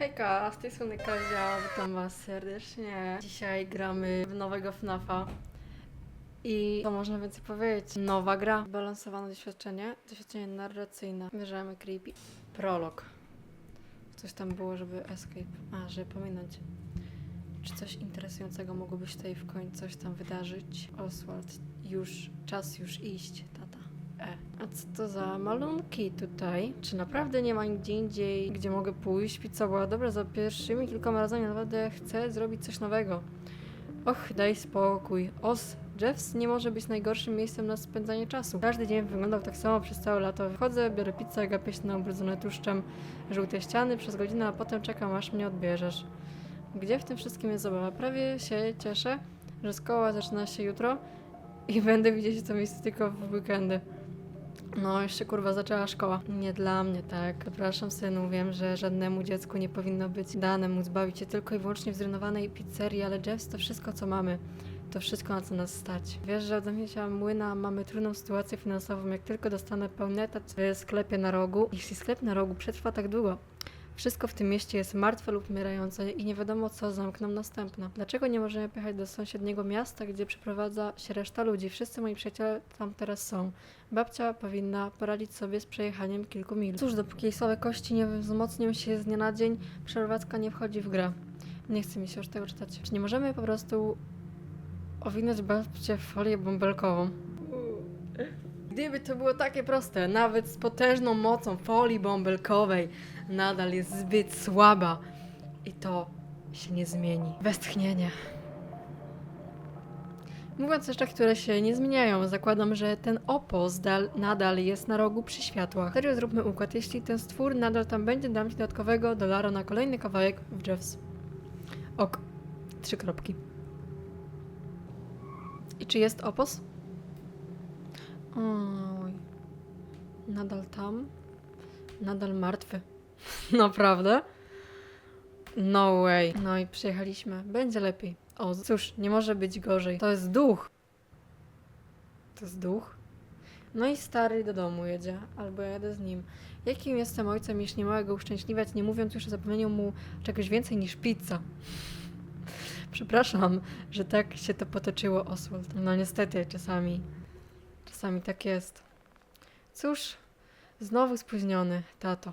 Hejka, z tej strony Kazia, witam was serdecznie. Dzisiaj gramy w nowego FNAFa. I co można więcej powiedzieć? Nowa gra, balansowane doświadczenie, doświadczenie narracyjne. Bierzemy creepy. Prolog. Coś tam było, żeby escape. A, żeby pominąć. Czy coś interesującego mogłoby się tutaj w końcu coś tam wydarzyć? Oswald, już, czas już iść. E. A co to za malunki tutaj? Czy naprawdę nie ma nigdzie indziej, gdzie mogę pójść? Pizza była dobra za pierwszymi kilkoma razami, naprawdę chcę zrobić coś nowego. Och, daj spokój. Os, Jeffs nie może być najgorszym miejscem na spędzanie czasu. Każdy dzień wyglądał tak samo przez całe lato. Wchodzę, biorę pizzę, gapię się na ubrudzone tłuszczem żółte ściany przez godzinę, a potem czekam, aż mnie odbierzesz. Gdzie w tym wszystkim jest zabawa? Prawie się cieszę, że szkoła zaczyna się jutro i będę widzieć to miejsce tylko w weekendy. No, jeszcze kurwa zaczęła szkoła. Nie dla mnie, tak. Przepraszam synu, wiem, że żadnemu dziecku nie powinno być dane móc bawić się tylko i wyłącznie w zrenowanej pizzerii, ale Jeffs to wszystko, co mamy. To wszystko, na co nas stać. Wiesz, że od zamknięcia młyna mamy trudną sytuację finansową. Jak tylko dostanę pełny etat w sklepie na rogu, jeśli sklep na rogu przetrwa tak długo, wszystko w tym mieście jest martwe lub umierające i nie wiadomo, co zamkną następne. Dlaczego nie możemy pojechać do sąsiedniego miasta, gdzie przeprowadza się reszta ludzi? Wszyscy moi przyjaciele tam teraz są. Babcia powinna poradzić sobie z przejechaniem kilku mil. Cóż, dopóki słabe kości nie wzmocnią się z dnia na dzień, przeprowadzka nie wchodzi w grę. Nie chce mi się już tego czytać. Czy nie możemy po prostu owinąć babcię w folię bąbelkową? Gdyby to było takie proste, nawet z potężną mocą folii bąbelkowej, nadal jest zbyt słaba. I to się nie zmieni. Westchnienie. Mówiąc o rzeczach, które się nie zmieniają, zakładam, że ten dal, nadal jest na rogu przy światłach. Serio zróbmy układ. Jeśli ten stwór nadal tam będzie, dam ci dodatkowego dolara na kolejny kawałek w Jeffs. Ok. Trzy kropki. I czy jest opos? Oj. Nadal tam? Nadal martwy. Naprawdę? No way. No i przyjechaliśmy. Będzie lepiej. O, cóż, nie może być gorzej. To jest duch. To jest duch? No i stary do domu jedzie, albo ja jadę z nim. Jakim jestem ojcem, jeśli nie mogę go uszczęśliwiać, nie mówiąc już o zapewnieniu mu czegoś więcej niż pizza? Przepraszam, że tak się to potoczyło, Oswald. No niestety, czasami. Czasami tak jest. Cóż, znowu spóźniony, tato.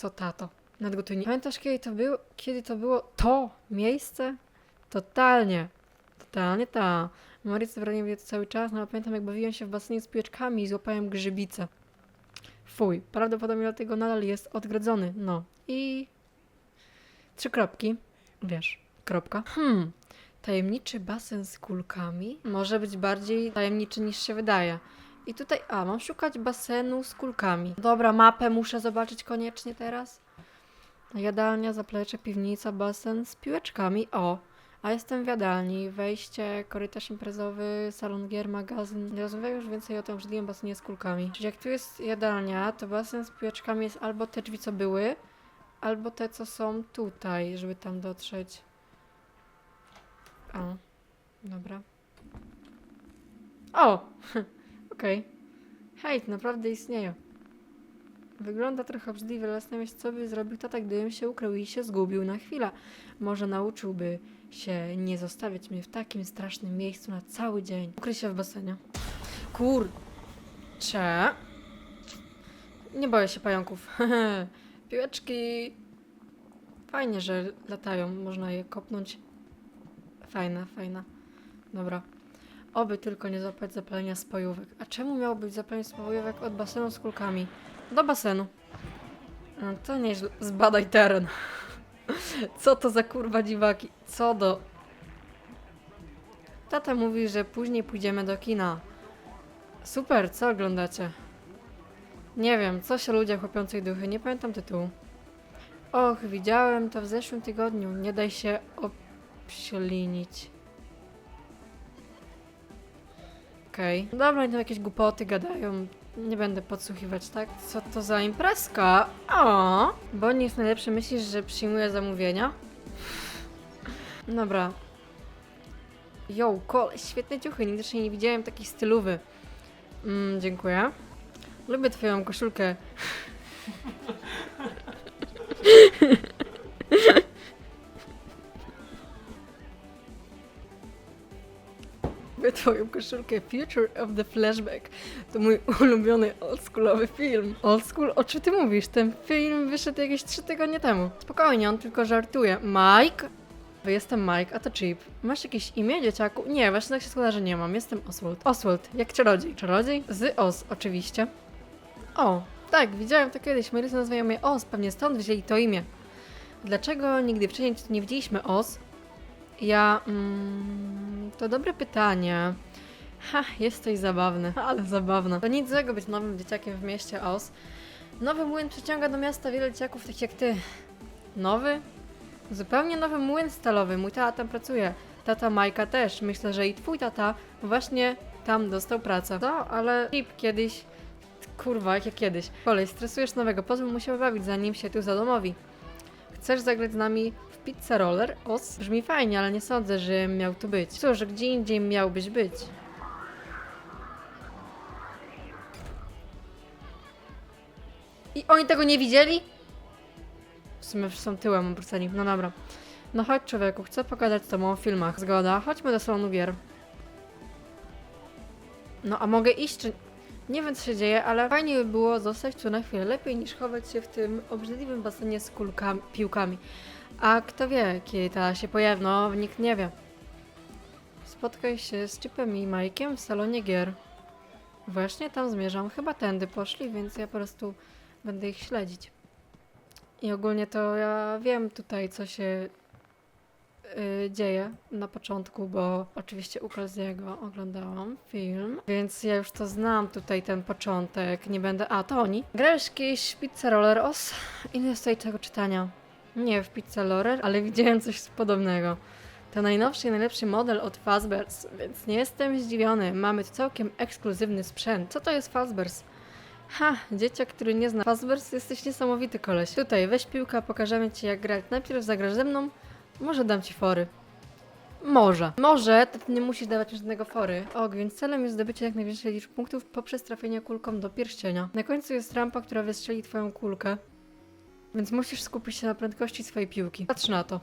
Co tato? Nadgotuj. Pamiętasz, kiedy to było? Kiedy to było to miejsce? Totalnie. Totalnie ta. Maryca wranie wie to cały czas, no ale pamiętam jak bawiłem się w basenie z piłeczkami i złapałem grzybice. Fuj, prawdopodobnie dlatego nadal jest odgrodzony. No. I... Trzy kropki. Wiesz, kropka. Hmm. Tajemniczy basen z kulkami może być bardziej tajemniczy niż się wydaje. I tutaj, a, mam szukać basenu z kulkami. Dobra, mapę muszę zobaczyć koniecznie teraz. Jadalnia, zaplecze, piwnica, basen z piłeczkami. O, a jestem w jadalni. Wejście, korytarz imprezowy, salon gier, magazyn. Nie rozmawiam już więcej o tym obrzydliwym basenie z kulkami. Czyli jak tu jest jadalnia, to basen z piłeczkami jest albo te drzwi, co były, albo te, co są tutaj, żeby tam dotrzeć. O, dobra. O! Okej. Hej, to naprawdę istnieje. Wygląda trochę obrzydliwie, ale zastanawiam co by zrobił tata, gdybym się ukrył i się zgubił na chwilę. Może nauczyłby się nie zostawiać mnie w takim strasznym miejscu na cały dzień. Ukryj się w basenie. Kurcze. Nie boję się pająków. Piłeczki. Fajnie, że latają. Można je kopnąć. Fajna, fajna. Dobra. Oby tylko nie złapać zapalenia spojówek. A czemu miało być zapalenie spojówek od basenu z kulkami? Do basenu. No to nieźle. Zbadaj teren. Co to za kurwa dziwaki? Co do... Tata mówi, że później pójdziemy do kina. Super, co oglądacie? Nie wiem, coś o ludziach łapiących duchy, nie pamiętam tytułu. Och, widziałem to w zeszłym tygodniu. Nie daj się obślinić. Okej. Dobra, to jakieś głupoty gadają. Nie będę podsłuchiwać, tak? Co to za imprezka? O! Bonnie jest najlepszy. Myślisz, że przyjmuje zamówienia? Dobra. Yo, kole, świetne ciuchy. Nigdy jeszcze nie widziałem takiej stylowy. Mm, dziękuję. Lubię twoją koszulkę. swoją koszulkę Future of the Flashback. To mój ulubiony oldschoolowy film. Old school? O czym ty mówisz? Ten film wyszedł jakieś 3 tygodnie temu. Spokojnie, on tylko żartuje. Mike? Jestem Mike, a to Chip. Masz jakieś imię, dzieciaku? Nie, właśnie tak się składa, że nie mam. Jestem Oswald. Oswald, jak czarodziej. Czarodziej? Z Os, oczywiście. O, tak, widziałem to kiedyś. Rodzice nazywają mnie Os, pewnie stąd wzięli to imię. Dlaczego nigdy wcześniej nie widzieliśmy Os? Ja. Mm, to dobre pytanie. Ha, jesteś zabawny, ale zabawna. To nic złego być nowym dzieciakiem w mieście Os. Nowy młyn przyciąga do miasta wiele dzieciaków takich jak ty. Nowy? Zupełnie nowy młyn stalowy. Mój tata tam pracuje. Tata Majka też. Myślę, że i twój tata właśnie tam dostał pracę. No, ale Chip kiedyś. Kurwa, jak ja kiedyś. Kolej, stresujesz nowego. Pozwól mu się bawić, zanim się tu zadomowi. Chcesz zagrać z nami Pizza Roller? Os? Brzmi fajnie, ale nie sądzę, że miał tu być. Cóż, gdzie indziej miałbyś być? I oni tego nie widzieli? W sumie są tyłem obróceni. No dobra. No chodź człowieku, chcę pogadać z tobą o filmach. Zgoda, chodźmy do salonu gier. No a mogę iść czy... Nie wiem co się dzieje, ale fajnie by było zostać tu na chwilę. Lepiej niż chować się w tym obrzydliwym basenie z kulkami, piłkami. A kto wie, kiedy ta się pojawi? No, nikt nie wie. Spotkaj się z Chipem i Majkiem w salonie gier. Właśnie tam zmierzam. Chyba tędy poszli, więc ja po prostu będę ich śledzić. I ogólnie to ja wiem tutaj, co się y, dzieje na początku, bo oczywiście u Kalziego oglądałam film, więc ja już to znam tutaj ten początek, nie będę... A, to oni. Grałeś kiedyś Pizza Roller Os? Ile jest tutaj tego czytania? Nie w Pizza Roller, ale widziałem coś podobnego. To najnowszy i najlepszy model od Fazbear's, więc nie jestem zdziwiony. Mamy tu całkiem ekskluzywny sprzęt. Co to jest Fazbear's? Ha, dzieciak, który nie zna Fazbear's, jesteś niesamowity koleś. Tutaj, weź piłkę, pokażemy ci jak grać. Najpierw zagrasz ze mną, może dam ci fory. Może. Może, to ty nie musisz dawać żadnego fory. Ok, więc celem jest zdobycie jak największej liczby punktów poprzez trafienie kulką do pierścienia. Na końcu jest rampa, która wystrzeli twoją kulkę. Więc musisz skupić się na prędkości swojej piłki. Patrz na to.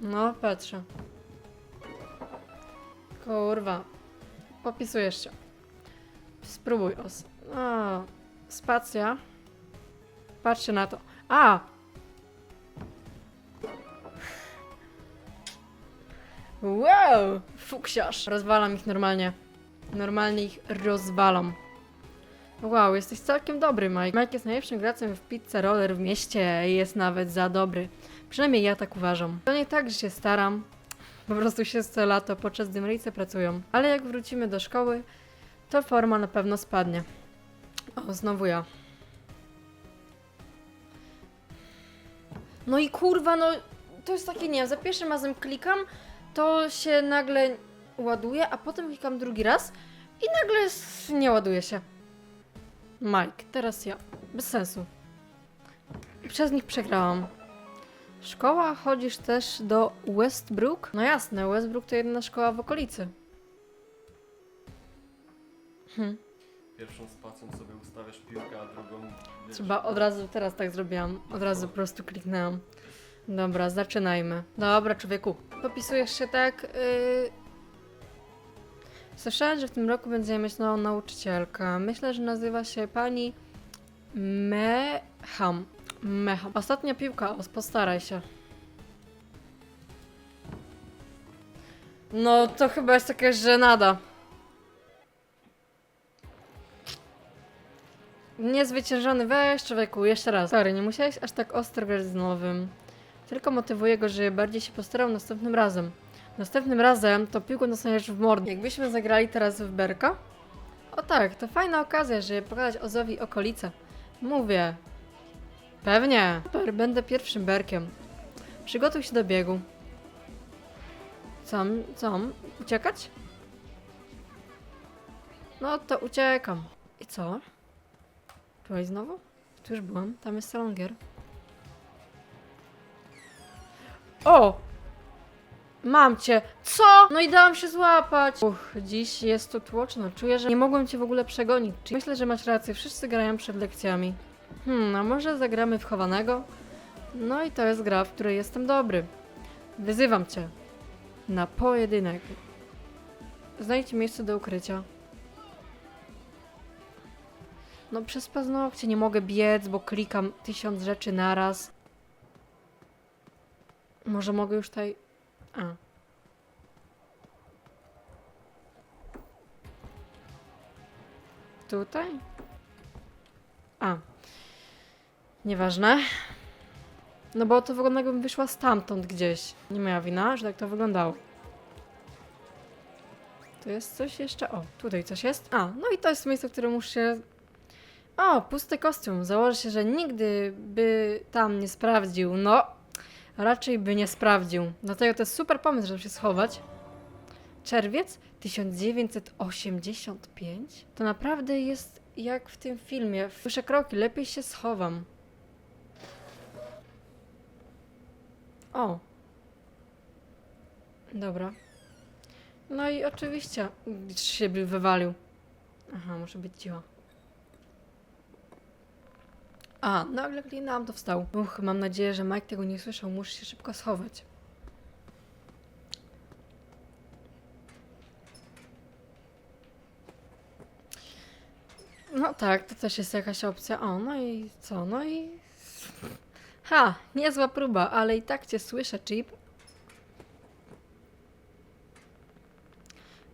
No, patrzę. Kurwa. Popisujesz się. Spróbuj os. O, spacja. Patrzcie na to. A! Wow! Fuksiarz. Rozwalam ich normalnie. Normalnie ich rozwalam. Wow, jesteś całkiem dobry, Mike. Mike jest najlepszym graczem w Pizza Roller w mieście i jest nawet za dobry. Przynajmniej ja tak uważam. To nie tak, że się staram. Po prostu się co lato, podczas gdy rodzice pracują. Ale jak wrócimy do szkoły, to forma na pewno spadnie. O, znowu ja. No i kurwa, no to jest takie, nie wiem, za pierwszym razem klikam, to się nagle ładuje, a potem klikam drugi raz i nagle nie ładuje się. Mike, teraz ja. Bez sensu. Przez nich przegrałam. Szkoła? Chodzisz też do Westbrook? No jasne, Westbrook to jedyna szkoła w okolicy. Hm. Pierwszą spacją sobie ustawiasz piłkę, a drugą... wiesz, Trzeba od razu, teraz tak zrobiłam. Od razu po prostu kliknęłam. Dobra, zaczynajmy. Dobra, człowieku. Popisujesz się tak. Yy... Słyszałem, że w tym roku będziemy mieć nową nauczycielkę. Myślę, że nazywa się pani Meham. Meham. Ostatnia piłka, os, postaraj się. No, to chyba jest jakaś żenada. Niezwyciężony, weź człowieku, jeszcze raz. Sorry, nie musiałeś aż tak ostro grać z nowym. Tylko motywuję go, żeby bardziej się postarał następnym razem. Następnym razem to piłkę dostaniesz w mordę. Jakbyśmy zagrali teraz w Berka? O tak, to fajna okazja, żeby pokazać Ozowi okolice. Mówię. Pewnie. Super, będę pierwszym Berkiem. Przygotuj się do biegu. Co? Co? Uciekać? No to uciekam. I co? Byłaś znowu? Tu już byłam. Tam jest salon gier. O! Mam cię! Co? No i dałam się złapać! Uch, dziś jest tu tłoczno. Czuję, że nie mogłem cię w ogóle przegonić. Myślę, że masz rację. Wszyscy grają przed lekcjami. Hmm, a może zagramy w chowanego? No i to jest gra, w której jestem dobry. Wyzywam cię. Na pojedynek. Znajdź miejsce do ukrycia. No przez paznokcie nie mogę biec, bo klikam tysiąc rzeczy naraz. Może mogę już tutaj... A. Tutaj? A. Nieważne. No bo to wygląda jakbym wyszła stamtąd gdzieś. Nie moja wina, że tak to wyglądało. Tu jest coś jeszcze? O, tutaj coś jest. A, no i to jest miejsce, w którym muszę się... O, pusty kostium. Założę się, że nigdy by tam nie sprawdził. No, raczej by nie sprawdził. Dlatego to jest super pomysł, żeby się schować. Czerwiec 1985? To naprawdę jest jak w tym filmie. Słyszę kroki, lepiej się schowam. O. Dobra. No i oczywiście się by wywalił. Aha, muszę być cicho. A, nagle klinam to wstał. Uch, mam nadzieję, że Mike tego nie słyszał. Muszę się szybko schować. No tak, to też jest jakaś opcja. O, no i co? No i... Ha, niezła próba, ale i tak cię słyszę, Chip.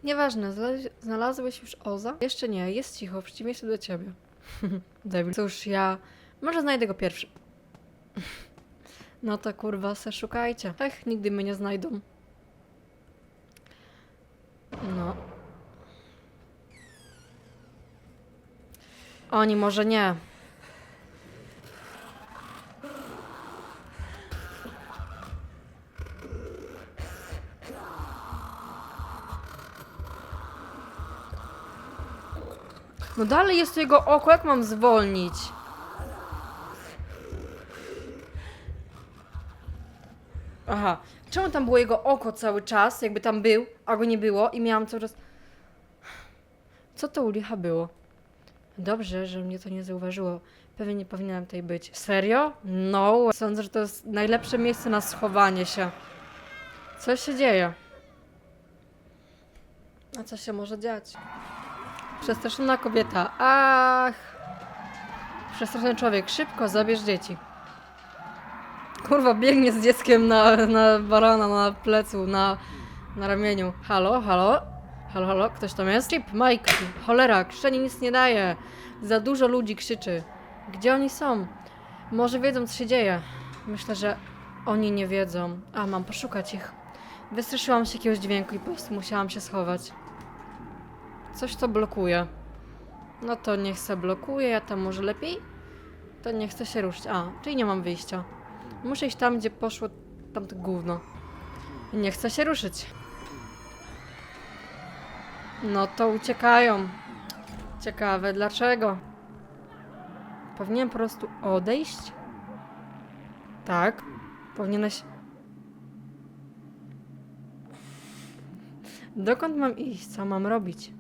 Nieważne, znalaz- znalazłeś już Oza? Jeszcze nie, jest cicho, w przeciwieństwie do ciebie. Debil. Cóż, ja... Może znajdę go pierwszy. No to kurwa, se szukajcie. Ech, nigdy mnie nie znajdą. No. Oni może nie. No dalej jest jego oko, jak mam zwolnić? Aha, czemu tam było jego oko cały czas, jakby tam był, a go nie było i miałam cały czas... Co to u licha było? Dobrze, że mnie to nie zauważyło. Pewnie nie powinienem tutaj być. Serio? No. Sądzę, że to jest najlepsze miejsce na schowanie się. Co się dzieje? A co się może dziać? Przestraszona kobieta. Ach! Przestraszony człowiek. Szybko, zabierz dzieci. Kurwa, biegnie z dzieckiem na, na barana, na plecu, na, na ramieniu. Halo, halo? Halo, halo? Ktoś tam jest? Chip, Mike, cholera, krzyczenie nic nie daje. Za dużo ludzi krzyczy. Gdzie oni są? Może wiedzą, co się dzieje. Myślę, że oni nie wiedzą. A, mam poszukać ich. Wystraszyłam się jakiegoś dźwięku i po prostu musiałam się schować. Coś to blokuje. No to niech se blokuje, ja tam może lepiej? To nie chcę się ruszyć. A, czyli nie mam wyjścia. Muszę iść tam, gdzie poszło tamto gówno. Nie chcę się ruszyć. No to uciekają. Ciekawe dlaczego. Powinienem po prostu odejść? Tak. Powinieneś. Dokąd mam iść? Co mam robić?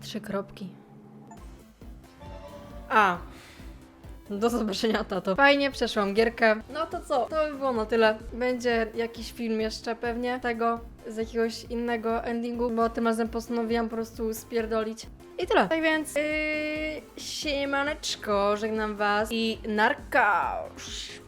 Trzy kropki. A. Do zobaczenia, tato. Fajnie, przeszłam gierkę. No to co? To by było na tyle. Będzie jakiś film jeszcze pewnie tego z jakiegoś innego endingu, bo tym razem postanowiłam po prostu spierdolić. I tyle. Tak więc yy, siemaneczko, żegnam was i narka.